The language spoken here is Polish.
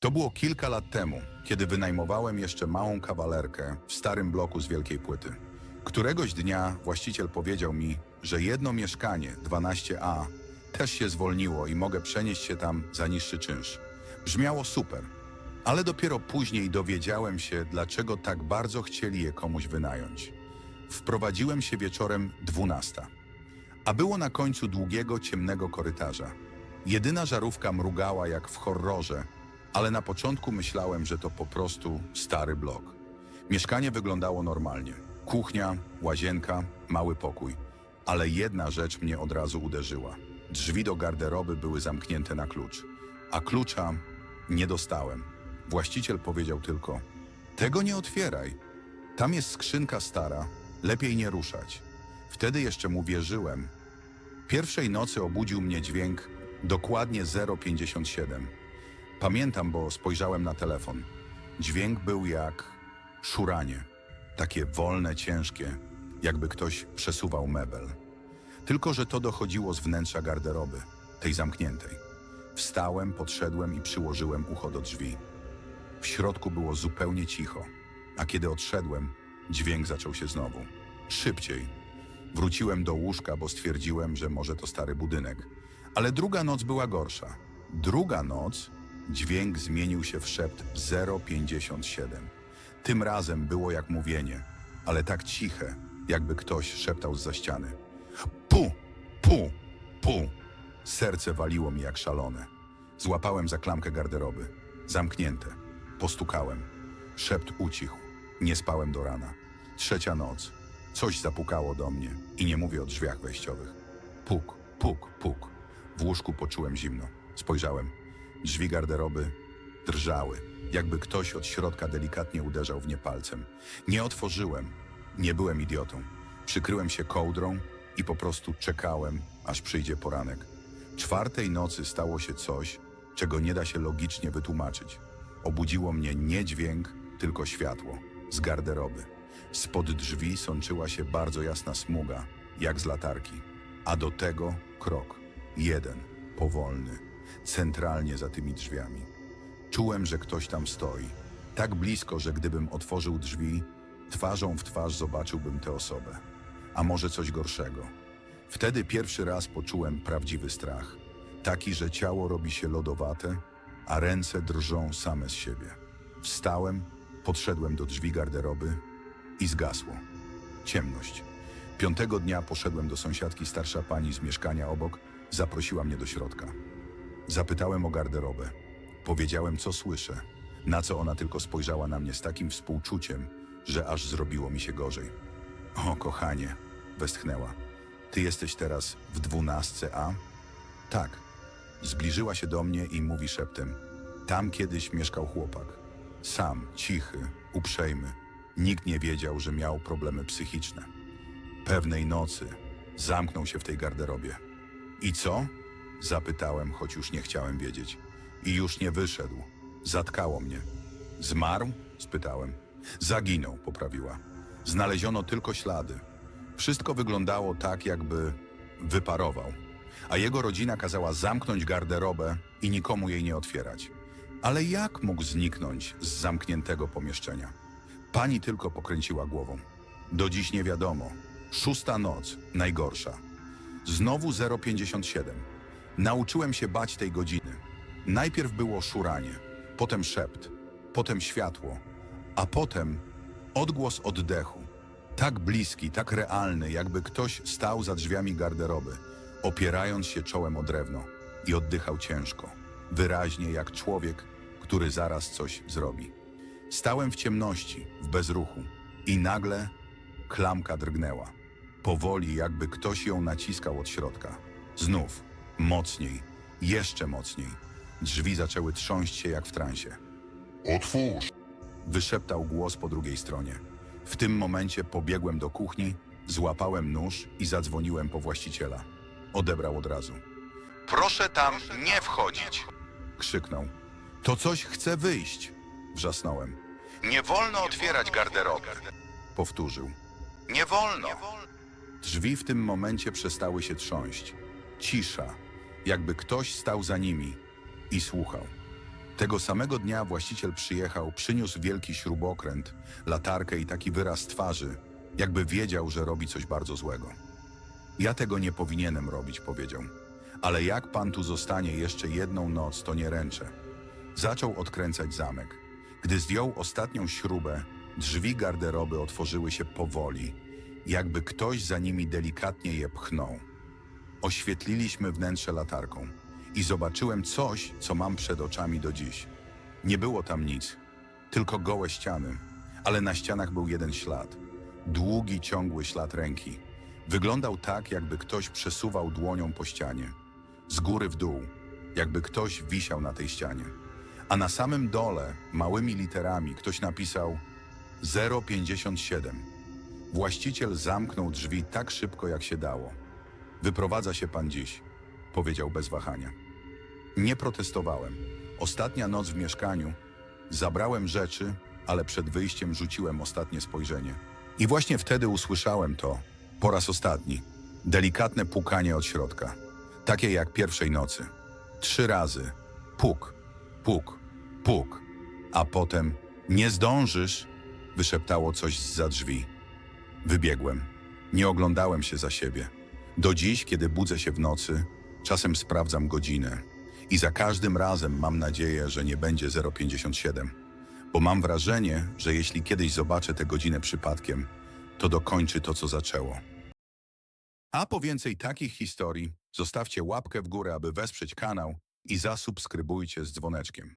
To było kilka lat temu, kiedy wynajmowałem jeszcze małą kawalerkę w starym bloku z wielkiej płyty. Któregoś dnia właściciel powiedział mi, że jedno mieszkanie 12A też się zwolniło i mogę przenieść się tam za niższy czynsz. Brzmiało super, ale dopiero później dowiedziałem się, dlaczego tak bardzo chcieli je komuś wynająć. Wprowadziłem się wieczorem 12, a było na końcu długiego, ciemnego korytarza. Jedyna żarówka mrugała jak w horrorze, ale na początku myślałem, że to po prostu stary blok. Mieszkanie wyglądało normalnie. Kuchnia, łazienka, mały pokój. Ale jedna rzecz mnie od razu uderzyła. Drzwi do garderoby były zamknięte na klucz, a klucza nie dostałem. Właściciel powiedział tylko: Tego nie otwieraj. Tam jest skrzynka stara, lepiej nie ruszać. Wtedy jeszcze mu wierzyłem. Pierwszej nocy obudził mnie dźwięk dokładnie 057. Pamiętam, bo spojrzałem na telefon. Dźwięk był jak szuranie. Takie wolne, ciężkie, jakby ktoś przesuwał mebel. Tylko, że to dochodziło z wnętrza garderoby, tej zamkniętej. Wstałem, podszedłem i przyłożyłem ucho do drzwi. W środku było zupełnie cicho, a kiedy odszedłem, dźwięk zaczął się znowu. Szybciej. Wróciłem do łóżka, bo stwierdziłem, że może to stary budynek. Ale druga noc była gorsza. Druga noc dźwięk zmienił się w szept 057. Tym razem było jak mówienie, ale tak ciche, jakby ktoś szeptał z za ściany. Pu, pu, pu. Serce waliło mi jak szalone. Złapałem za klamkę garderoby. Zamknięte. Postukałem. Szept ucichł. Nie spałem do rana. Trzecia noc. Coś zapukało do mnie i nie mówię o drzwiach wejściowych. Puk, puk, puk. W łóżku poczułem zimno. Spojrzałem. Drzwi garderoby drżały, jakby ktoś od środka delikatnie uderzał w nie palcem. Nie otworzyłem. Nie byłem idiotą. Przykryłem się kołdrą i po prostu czekałem, aż przyjdzie poranek. Czwartej nocy stało się coś, czego nie da się logicznie wytłumaczyć. Obudziło mnie nie dźwięk, tylko światło z garderoby. Spod drzwi sączyła się bardzo jasna smuga, jak z latarki. A do tego krok. Jeden, powolny, centralnie za tymi drzwiami. Czułem, że ktoś tam stoi. Tak blisko, że gdybym otworzył drzwi, twarzą w twarz zobaczyłbym tę osobę. A może coś gorszego. Wtedy pierwszy raz poczułem prawdziwy strach. Taki, że ciało robi się lodowate, a ręce drżą same z siebie. Wstałem, podszedłem do drzwi garderoby i zgasło. Ciemność. Piątego dnia poszedłem do sąsiadki starsza pani z mieszkania obok, zaprosiła mnie do środka. Zapytałem o garderobę. Powiedziałem, co słyszę, na co ona tylko spojrzała na mnie z takim współczuciem, że aż zrobiło mi się gorzej. O, kochanie, westchnęła. Ty jesteś teraz w dwunastce A? Tak. Zbliżyła się do mnie i mówi szeptem. Tam kiedyś mieszkał chłopak. Sam, cichy, uprzejmy. Nikt nie wiedział, że miał problemy psychiczne. Pewnej nocy zamknął się w tej garderobie. I co? Zapytałem, choć już nie chciałem wiedzieć. I już nie wyszedł. Zatkało mnie. Zmarł? spytałem. Zaginął, poprawiła. Znaleziono tylko ślady. Wszystko wyglądało tak, jakby wyparował. A jego rodzina kazała zamknąć garderobę i nikomu jej nie otwierać. Ale jak mógł zniknąć z zamkniętego pomieszczenia? Pani tylko pokręciła głową. Do dziś nie wiadomo. Szósta noc, najgorsza. Znowu 057. Nauczyłem się bać tej godziny. Najpierw było szuranie, potem szept, potem światło, a potem odgłos oddechu. Tak bliski, tak realny, jakby ktoś stał za drzwiami garderoby, opierając się czołem o drewno i oddychał ciężko, wyraźnie jak człowiek, który zaraz coś zrobi. Stałem w ciemności, w bezruchu i nagle klamka drgnęła. Powoli, jakby ktoś ją naciskał od środka. Znów, mocniej, jeszcze mocniej. Drzwi zaczęły trząść się jak w transie. Otwórz! Wyszeptał głos po drugiej stronie. W tym momencie pobiegłem do kuchni, złapałem nóż i zadzwoniłem po właściciela. Odebrał od razu. Proszę tam nie wchodzić! Krzyknął. To coś chce wyjść! Wrzasnąłem. Nie wolno otwierać garderoby! Powtórzył. Nie wolno! Drzwi w tym momencie przestały się trząść. Cisza, jakby ktoś stał za nimi i słuchał. Tego samego dnia właściciel przyjechał, przyniósł wielki śrubokręt, latarkę i taki wyraz twarzy, jakby wiedział, że robi coś bardzo złego. Ja tego nie powinienem robić, powiedział. Ale jak pan tu zostanie jeszcze jedną noc, to nie ręczę. Zaczął odkręcać zamek. Gdy zdjął ostatnią śrubę, drzwi garderoby otworzyły się powoli, jakby ktoś za nimi delikatnie je pchnął. Oświetliliśmy wnętrze latarką i zobaczyłem coś, co mam przed oczami do dziś. Nie było tam nic, tylko gołe ściany, ale na ścianach był jeden ślad. Długi, ciągły ślad ręki. Wyglądał tak, jakby ktoś przesuwał dłonią po ścianie. Z góry w dół, jakby ktoś wisiał na tej ścianie. A na samym dole, małymi literami, ktoś napisał 057. Właściciel zamknął drzwi tak szybko, jak się dało. Wyprowadza się pan dziś, powiedział bez wahania. Nie protestowałem. Ostatnia noc w mieszkaniu. Zabrałem rzeczy, ale przed wyjściem rzuciłem ostatnie spojrzenie. I właśnie wtedy usłyszałem to, po raz ostatni. Delikatne pukanie od środka. Takie jak pierwszej nocy. Trzy razy. Puk, puk, puk. A potem nie zdążysz, wyszeptało coś za drzwi. Wybiegłem. Nie oglądałem się za siebie. Do dziś, kiedy budzę się w nocy, czasem sprawdzam godzinę. I za każdym razem mam nadzieję, że nie będzie 0,57. Bo mam wrażenie, że jeśli kiedyś zobaczę tę godzinę przypadkiem, to dokończy to, co zaczęło. A po więcej takich historii, zostawcie łapkę w górę, aby wesprzeć kanał i zasubskrybujcie z dzwoneczkiem.